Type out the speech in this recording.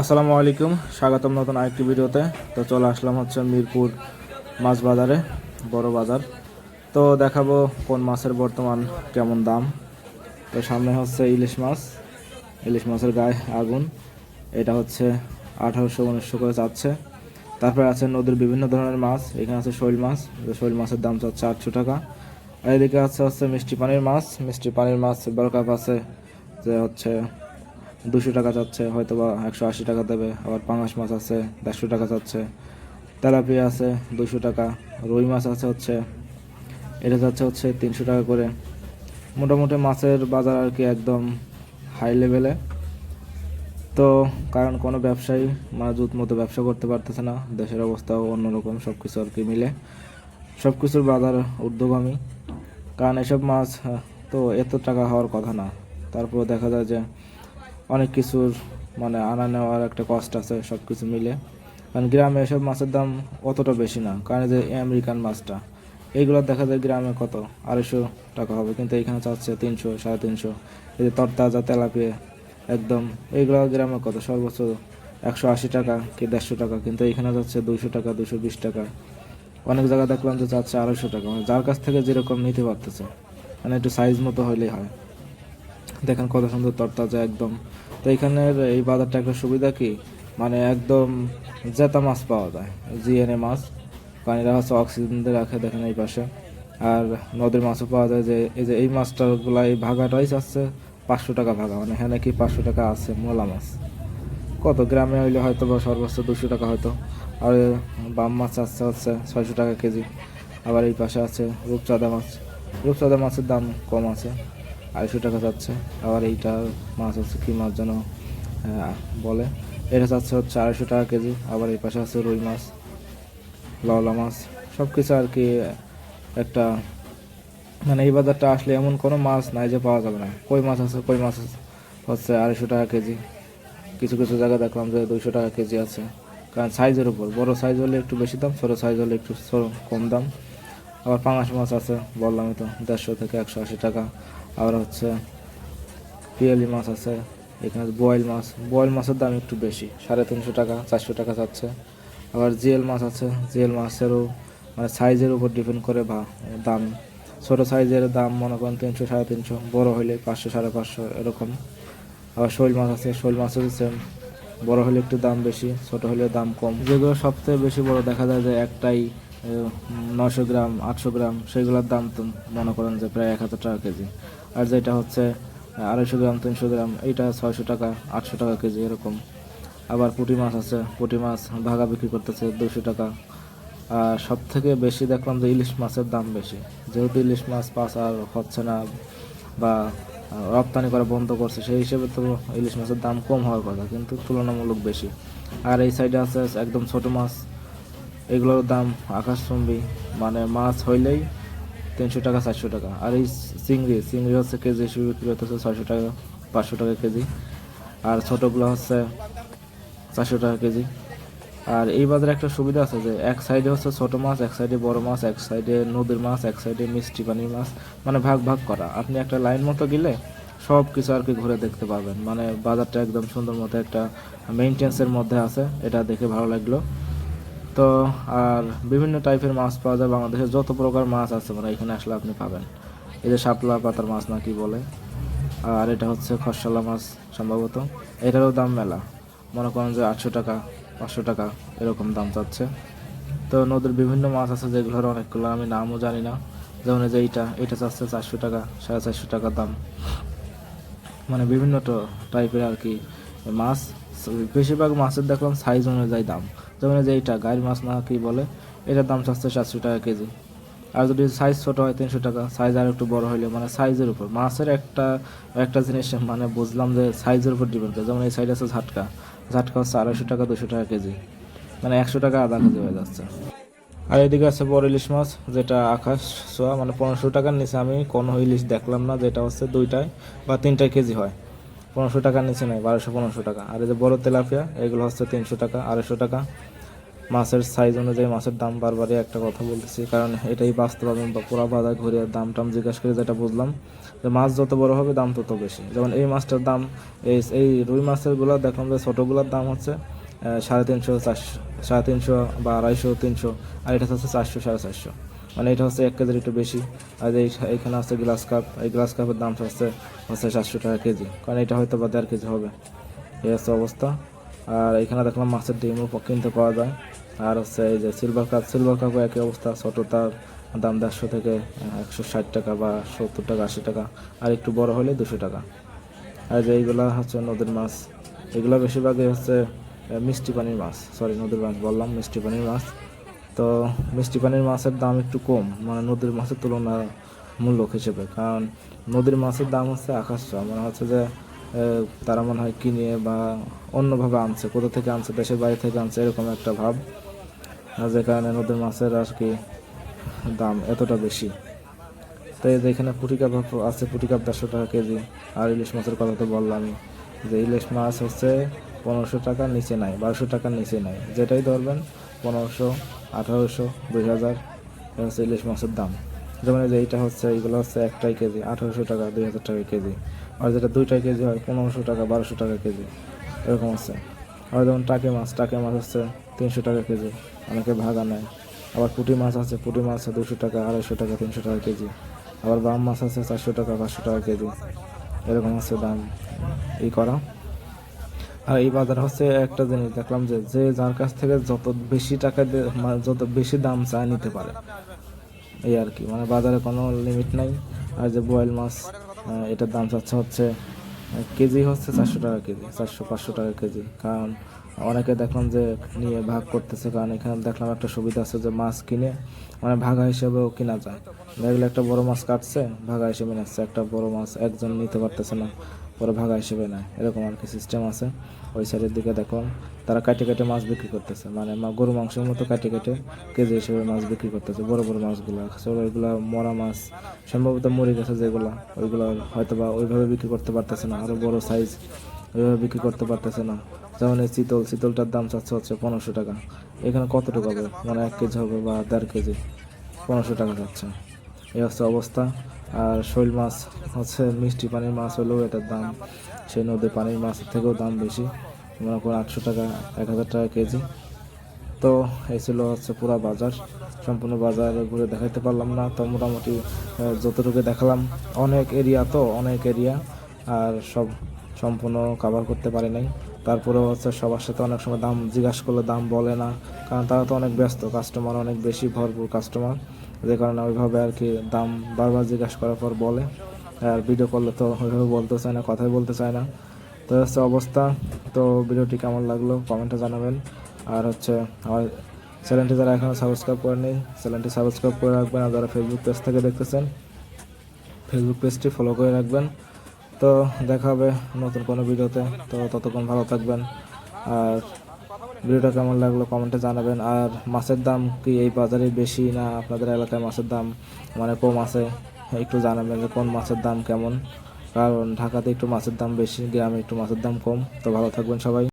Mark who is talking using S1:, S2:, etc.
S1: আসসালামু আলাইকুম, স্বাগতম নতুন আরেকটি ভিডিওতে। তো চলে আসলাম হচ্ছে মিরপুর মাছ বাজারে, বড় বাজার। তো দেখাবো কোন মাছের বর্তমান কেমন দাম। তো সামনে হচ্ছে ইলিশ মাছ, ইলিশ মাছের গায়ে আগুন। এটা হচ্ছে আঠারোশো, উনিশশো করে চাচ্ছে তারপরে আছে নদীর বিভিন্ন ধরনের মাছ, এখানে আছে শৈল মাছ শৈল মাছের দাম চাচ্ছে আটশো টাকা। আর এদিকে আছে হচ্ছে মিষ্টি পানির মাছ, মিষ্টি পানির মাছ বড় কাপ আছে যে হচ্ছে দুশো টাকা চাচ্ছে হয়তো বা একশো আশি টাকা দেবে, আবার পাঙাশ মাছ আছে, দেড়শো টাকা চাচ্ছে তেলাপিয়া আছে, দুশো টাকা, রুই মাছ আছে হচ্ছে, এটা যাচ্ছে হচ্ছে তিনশো টাকা করে। মোটামুটি মাছের বাজার আর কি একদম হাই লেভেলে তো কারণ কোনো ব্যবসায়ী মানে জুত মতো ব্যবসা করতে পারতেছে না, দেশের অবস্থাও অন্যরকম সব কিছু আর কি মিলে। সব কিছুর বাজার ঊর্ধ্বগামী। কারণ এসব মাছ তো এত টাকা হওয়ার কথা না। তারপর দেখা যায় যে অনেক কিছুর মানে আনা নেওয়ার একটা কষ্ট আছে সব কিছু মিলে। কারণ গ্রামে এসব মাছের দাম অতটা বেশি না। কারণ যে আমেরিকান মাছটা, এইগুলো দেখা যায় গ্রামে কত? আড়াইশো টাকা হবে। কিন্তু এখানে চাচ্ছে তিনশো, সাড়ে তিনশো। এই যে তরতাজা তেলাপিয়া, একদম এইগুলো গ্রামে কত? সর্বোচ্চ একশো আশি টাকা কি দেড়শো টাকা। কিন্তু এখানে যাচ্ছে দুইশো টাকা দুশো বিশ টাকা। অনেক জায়গায় দেখলাম যে চাচ্ছে আড়াইশো টাকা। মানে যার কাছ থেকে যেরকম নিতে পারতেছে। মানে একটু সাইজ মতো হলেই হয়। দেখেন কত সুন্দর তরতাজা একদম। তো এখানের এই বাজারটা একটা সুবিধা কি? মানে একদম জেতা মাছ পাওয়া যায়, জিএনএ মাছ। কারণ এরা হচ্ছে অক্সিজেন দিয়ে রাখে দেখেন এই পাশে। আর নদীর মাছও পাওয়া যায় যে, এই যে এই মাছটাগুলো এই ভাগাটাই চাচ্ছে পাঁচশো টাকা ভাগা। মানে হ্যাঁ নাকি পাঁচশো টাকা আছে মোলা মাছ? কত গ্রামে হইলে হয়তো বা সর্বোচ্চ দুশো টাকা হয়তো আর বাম মাছ আসছে হচ্ছে ছয়শো টাকা কেজি। আবার এই পাশে আছে রূপচাঁদা মাছ। রূপচাঁদা মাছের দাম কম আছে। আড়াইশো টাকা যাচ্ছে। আবার এইটা মাছ হচ্ছে কী মাছ যেন বলে। এটা যাচ্ছে হচ্ছে আড়াইশো টাকা কেজি, আবার এই পাশে আছে রুই মাছ লওলা মাছ। সব কিছু আর কি একটা মানে এই বাজারটা আসলে এমন কোনো মাছ নাই যে পাওয়া যাবে না। কই মাছ আছে, কই মাছ হচ্ছে আড়াইশো টাকা কেজি। কিছু কিছু জায়গা দেখলাম যে দুইশো টাকা কেজি আছে। কারণ সাইজের উপর, বড় সাইজ হলে একটু বেশি দাম, ছোটো সাইজ হলে একটু কম দাম। আবার পাঙাশ মাছ আছে বললামই তো, দেড়শো থেকে একশো আশি টাকা। আবার হচ্ছে পিয়ালি মাছ আছে, এখানে বোয়াল মাছ। বোয়াল মাছের দাম একটু বেশি, সাড়ে তিনশো টাকা, চারশো টাকা যাচ্ছে। আবার জিএল মাছ আছে জিএল মাছেরও মানে সাইজের উপর ডিপেন্ড করে বা দাম। ছোটো সাইজের দাম মনে করেন তিনশো, সাড়ে তিনশো, বড়ো হলে পাঁচশো, সাড়ে পাঁচশো, এরকম। আবার শোল মাছ আছে, শোল মাছের সেম বড় হলে একটু দাম বেশি, ছোট হলে দাম কম। যেগুলো সবথেকে বেশি বড় দেখা যায় যে একটাই নশো গ্রাম, আটশো গ্রাম, সেগুলোর দাম তো মনে করেন যে প্রায় এক হাজার টাকা কেজি। আর যেটা হচ্ছে, আড়াইশো গ্রাম, তিনশো গ্রাম, এইটা ছয়শো টাকা, আটশো টাকা কেজি এরকম। আবার পুঁটি মাছ আছে, পুঁটি মাছ ভাগা বিক্রি করতেছে দুশো টাকা। আর সব থেকে বেশি দেখলাম যে ইলিশ মাছের দাম বেশি। যেহেতু ইলিশ মাছ পাস আর হচ্ছে না বা রপ্তানি করা বন্ধ করছে, সেই হিসেবে তো ইলিশ মাছের দাম কম হওয়ার কথা, কিন্তু তুলনামূলক বেশি। আর এই সাইডে আছে একদম ছোটো মাছ এগুলোর দাম আকাশচুম্বী মানে মাছ হইলেই তিনশো টাকা, চারশো টাকা। আর এই চিংড়ি চিংড়ি হচ্ছে কেজি হিসেবে বিক্রি হতেছে ছয়শো টাকা, পাঁচশো টাকা কেজি। আর ছোটোগুলো হচ্ছে চারশো টাকা কেজি। আর এই বাজারে একটা সুবিধা আছে যে, এক সাইডে হচ্ছে ছোটো মাছ, এক সাইডে বড় মাছ, এক সাইডে নদীর মাছ, এক সাইডে মিষ্টি পানির মাছ মানে ভাগ ভাগ করা। আপনি একটা লাইন মতো গেলে সব কিছু আর কি ঘুরে দেখতে পাবেন। মানে বাজারটা একদম সুন্দর মতো একটা মেনটেন্সের মধ্যে আছে, এটা দেখে ভালো লাগল। তো, আর বিভিন্ন টাইপের মাছ পাওয়া যায় বাংলাদেশে। যত প্রকার মাছ আছে মানে এখানে আসলে আপনি পাবেন। এই যে শাপলা পাতার মাছ না কি বলে? আর এটা হচ্ছে খরসালা মাছ সম্ভবত। এটারও দাম মেলা। মনে করেন যে আটশো টাকা, পাঁচশো টাকা এরকম দাম চাচ্ছে তো নদীর বিভিন্ন মাছ আছে যেগুলোর অনেকগুলো, আমি নামও জানি না। যেমন যে এইটা এটা চাচ্ছে চারশো টাকা, সাড়ে চারশো টাকা দাম। মানে বিভিন্ন টাইপের আর কি মাছ। বেশিরভাগ মাছের দেখলাম সাইজ অনুযায়ী দাম। যেমন যে এইটা গাড়ির মাছ না কি বলে, এটার দাম চাচ্ছে সাতশো টাকা কেজি। আর যদি সাইজ ছোট হয় তিনশো টাকা সাইজ আর একটু বড় হইলে মানে সাইজের উপর। মাছের একটা একটা জিনিস মানে বুঝলাম যে সাইজের উপর ডিপেন্ড করে। যেমন এই সাইড আছে ঝাটকা। ঝাটকা হচ্ছে আড়াইশো টাকা, দুশো টাকা কেজি। মানে একশো টাকা আধা কেজি হয়ে যাচ্ছে। আর এদিকে আছে বড় ইলিশ মাছ, যেটা আকাশ ছোঁয়া মানে পনেরোশো টাকার নিচে আমি কোনো ইলিশ দেখলাম না, যেটা হচ্ছে দুইটায় বা তিনটায় কেজি হয়। পনেরোশো টাকার নিচে নয় বারোশো, পনেরোশো টাকা। আর এই যে বড় তেলাপিয়া, এগুলো হচ্ছে তিনশো টাকা, আড়াইশো টাকা। মাছের সাইজ অনুযায়ী মাছের দাম বারবারই একটা কথা বলতেছি, কারণ এটাই বাস্তব বা- পুরা বাজার ঘুরে দাম টাম জিজ্ঞাসা করে যেটা বুঝলাম, যে মাছ যত বড় হবে দাম তত বেশি। যেমন এই মাছটার দাম, এই এই রুই মাছেরগুলো দেখলাম যে ছোটোগুলোর দাম হচ্ছে সাড়ে তিনশো, চারশো, সাড়ে তিনশো বা আড়াইশো, তিনশো, আর এটা হচ্ছে চারশো, সাড়ে চারশো। মানে এটা হচ্ছে এক কেজির একটু বেশি। আর এই এখানে আছে গ্লাস কাপ। এই গ্লাস কাপের দাম হচ্ছে হচ্ছে সাতশো টাকা কেজি। কারণ এটা হয়তো বা দেড় কেজি হবে। এই হচ্ছে অবস্থা। আর এখানে দেখলাম মাছের ডিমও কিনতে পাওয়া যায়। আর হচ্ছে এই যে সিলভার কাপ সিলভার কাপও একই অবস্থা। ছোটো তার দাম দেড়শো থেকে একশো ষাট টাকা বা সত্তর টাকা, আশি টাকা। আর একটু বড় হলে দুশো টাকা। আর যে এইগুলা হচ্ছে নদীর মাছ। এগুলো বেশিরভাগই হচ্ছে মিষ্টি পানির মাছ। সরি নদীর মাছ বললাম, মিষ্টি পানির মাছ। তো মিষ্টি পানির মাছের দাম একটু কম মানে নদীর মাছের তুলনায় মূল্য হিসেবে। কারণ নদীর মাছের দাম হচ্ছে আকাশ। মনে হচ্ছে যে তারা মনে হয় কিনে বা অন্যভাবে আনছে, কোথা থেকে আনছে, দেশের বাইরে থেকে আনছে, এরকম একটা ভাব। যে কারণে নদীর মাছের আর কি দাম এতটা বেশি। তো এখানে পুঁটি কাপ আছে পুঁটি কাপ দেড়শো টাকা কেজি। আর ইলিশ মাছের কথা তো বললামই, যে ইলিশ মাছ হচ্ছে পনেরোশো টাকার নিচে নাই, বারোশো টাকার নিচে নাই। যেটাই ধরবেন, পনেরোশো আঠারোশো, দুই হাজার হচ্ছে ইলিশ মাছের দাম। যেমন যে এইটা হচ্ছে এইগুলো হচ্ছে একটাই কেজি, আঠারোশো টাকা, দুই হাজার টাকা কেজি। আর যেটা দুইটাই কেজি হয়, পনেরোশো টাকা, বারোশো টাকা কেজি। এরকম আছে। আর যেমন টাকে মাছ টাকে মাছ হচ্ছে তিনশো টাকা কেজি, অনেকে ভাগা নেয়। আবার পুঁটি মাছ আছে, পুঁটি মাছ দুশো টাকা, আড়াইশো টাকা, তিনশো টাকা কেজি। আবার বাম মাছ আছে চারশো টাকা, পাঁচশো টাকা কেজি। এরকম হচ্ছে দাম। ই করা। আর এই বাজার হচ্ছে একটা জিনিস দেখলাম যে যে যার কাছ থেকে যত বেশি টাকা যত বেশি দাম চায় নিতে পারে। এই আর কি মানে বাজারে কোনো লিমিট নাই। আর যে বোয়াল মাছ এটার দাম চাচ্ছে হচ্ছে কেজি হচ্ছে চারশো টাকা কেজি, চারশো পাঁচশো টাকা কেজি। কারণ অনেকে দেখলাম যে নিয়ে ভাগ করতেছে, কারণ এখানে দেখলাম একটা সুবিধা আছে যে মাছ কিনে মানে ভাগা হিসেবেও কিনা যায়। দেখলে একটা বড় মাছ কাটছে, ভাগা হিসেবে নিচ্ছে একটা বড় মাছ একজন নিতে পারতেছে না। পরে ভাগা হিসেবে নেয়। এরকম আর কি সিস্টেম আছে। ওই সাইডের দিকে দেখলাম তারা কাটে কাটে মাছ বিক্রি করতেছে। মানে গরু মাংসের মতো কাটে কাটে কেজি হিসেবে মাছ বিক্রি করতেছে, বড় বড় মাছগুলো। আসলে ওইগুলো মরা মাছ, সম্ভবত মরে গেছে যেগুলো, ওইগুলো হয়তো বা ওইভাবে বিক্রি করতে পারতেছে না। আরও বড় সাইজ ওইভাবে বিক্রি করতে পারতেছে না। যেমন এই চিতল, চিতলটার দাম চাচ্ছে হচ্ছে পনেরোশো টাকা। এখানে কতটুকু হবে? মানে এক কেজি হবে বা দেড় কেজি। পনেরোশো টাকা যাচ্ছে এই হচ্ছে অবস্থা। আর শৈল মাছ হচ্ছে মিষ্টি পানির মাছ হলেও এটার দাম। সেই নদীর পানির মাছের থেকেও দাম বেশি। মনে করুন আটশো টাকা, এক হাজার টাকা কেজি। তো এই ছিল হচ্ছে পুরো বাজার। সম্পূর্ণ বাজার ঘুরে দেখাইতে পারলাম না। তো মোটামুটি যতটুকু দেখালাম, অনেক এরিয়া তো, অনেক এরিয়া আর সব সম্পূর্ণ কভার করতে পারি নাই। তারপরেও হচ্ছে সবার সাথে অনেক সময় দাম জিজ্ঞাসা করলে দাম বলে না। কারণ তারা তো অনেক ব্যস্ত কাস্টমার অনেক বেশি, ভরপুর কাস্টমার যে কারণে ওইভাবে আর কি দাম বারবার জিজ্ঞাসা করার পর বলে। আর ভিডিও করলে তো ওইভাবে বলতে চায় না, কথাই বলতে চায় না। তো হচ্ছে অবস্থা। তো ভিডিওটি কেমন লাগল কমেন্টে জানাবেন। আর হচ্ছে আমার চ্যানেলটি যারা এখনও সাবস্ক্রাইব করেনি চ্যানেলটি সাবস্ক্রাইব করে রাখবেন। আর যারা ফেসবুক পেজ থেকে দেখতেছেন ফেসবুক পেজটি ফলো করে রাখবেন। তো দেখা হবে নতুন কোনো ভিডিওতে তো ততক্ষণ ভালো থাকবেন। আর ভিডিওটা কেমন লাগল কমেন্টে জানাবেন। আর মাছের দাম কি এই বাজারে বেশি না আপনাদের এলাকায় মাছের দাম মানে কম আছে? একটু জানাবেন যে কোন মাছের দাম কেমন? কারণ ঢাকাতে একটু মাছের দাম বেশি, গ্রামে একটু মাছের দাম কম। তো ভালো থাকবেন সবাই।